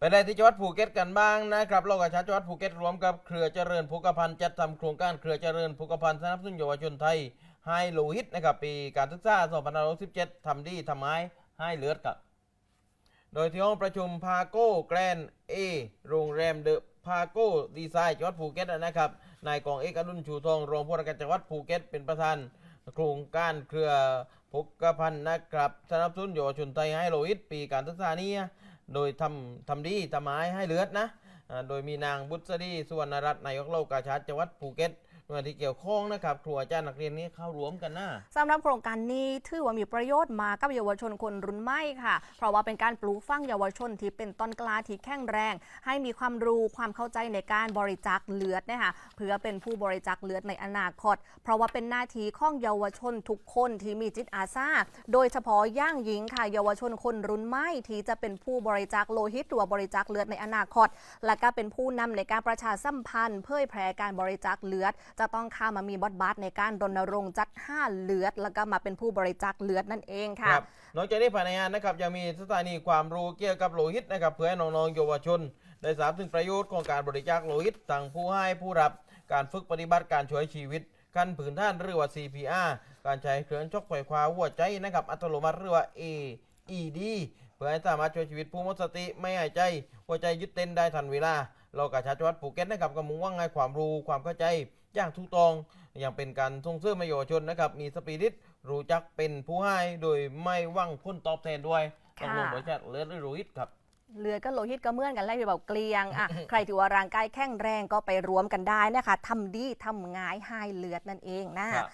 ไปได้ที่จังหวัดภูเก็ตกันบ้างนะครับโลกอาชาจังหวัดภูเก็ตรวมกับเครือเจริญภูกพันธ์จัดทำโครงการเครือเจริญภูกพันธ์สนับสนุนเยาวชนไทยให้โลหิตนะครับปีการศึกษา2567ทำดีทำไม้ให้เลือดกับ โดยที่ห้องประชุมพาโก้แกรนเอโรงแรมเดอะพาโก้ดีไซน์จังหวัดภูเก็ตนะครับนายกองเอกอดุลชูทองรองผู้ว่าราชการจังหวัดภูเก็ตเป็นประธานโครงการเครือภูกพันนะครับสนับสนุนเยาวชนไทยให้โลหิตปีการศึกษานี้ โดยทำทำดีทำไม้ให้เลือดนะ โดยมีนางบุษรีสุวรรณรัตน์นายกโลกาชาดจังหวัดภูเก็ต หน่วยที่เกี่ยวข้องนะครับครูอาจารย์นักเรียนนี้เข้ารวมกันนะสำหรับโครงการนี้ถือว่ามีประโยชน์มากับเยาวชนคนรุ่นใหม่ค่ะ เพราะว่าเป็นการปลูกฝังเยาวชนที่เป็นต้นกล้าที่แข็งแรง ให้มีความรู้ความเข้าใจในการบริจาคเลือดนะคะเพื่อเป็นผู้บริจาคเลือดในอนาคต เพราะว่าเป็นหน้าที่ของเยาวชนทุกคนที่มีจิตอาสาโดยเฉพาะย่างหญิงค่ะ เยาวชนคนรุ่นใหม่ที่จะเป็นผู้บริจาคโลหิตหรือบริจาคเลือดในอนาคต และก็เป็นผู้นำในการประชาสัมพันธ์ เผยแพร่การบริจาคเลือดจะต้องเข้ามามีบทบาทในการรณรงค์จัดห้าเลือด แล้วก็มาเป็นผู้บริจาคเลือดนั่นเองค่ะครับนอกจากนี้ภายในงานนะครับยังมีสถานีความรู้เกี่ยวกับโลหิตนะครับเพื่อให้น้องๆเยาวชน ได้ทราบถึงประโยชน์ของการบริจาคโลหิตทางผู้ให้ผู้รับการฝึกปฏิบัติการช่วยชีวิตขั้นผืนท่านหรือว่า CPR การใช้เครื่องชกไฟฟ้าหัวใจนะครับอัตโนมัติหรือว่า AED เพื่อให้สามารถช่วยชีวิตผู้หมดสติไม่หายใจ หัวใจยุดเต้นได้ทันเวลา เรากาชาติจังหวัดภูเก็ตนะครับก็มุ่งว่างให้ความรู้ความเข้าใจ อย่างถูกต้องอย่างเป็นการส่งเสริมให้เยาวชนนะครับ มีสปิริตรู้จักเป็นผู้ให้โดยไม่หวังผลตอบแทนด้วยต้องลงบริจาคเลือดหรือโลหิตครับเลือดก็โลหิตก็เหมื่อนกันแหละพี่แบบเกลียงอะใครที่ว่าร่างกายแข็งแรงก็ไปรวมกันได้นะคะทำดีทำง่ายให้เลือดนั่นเองนะครับ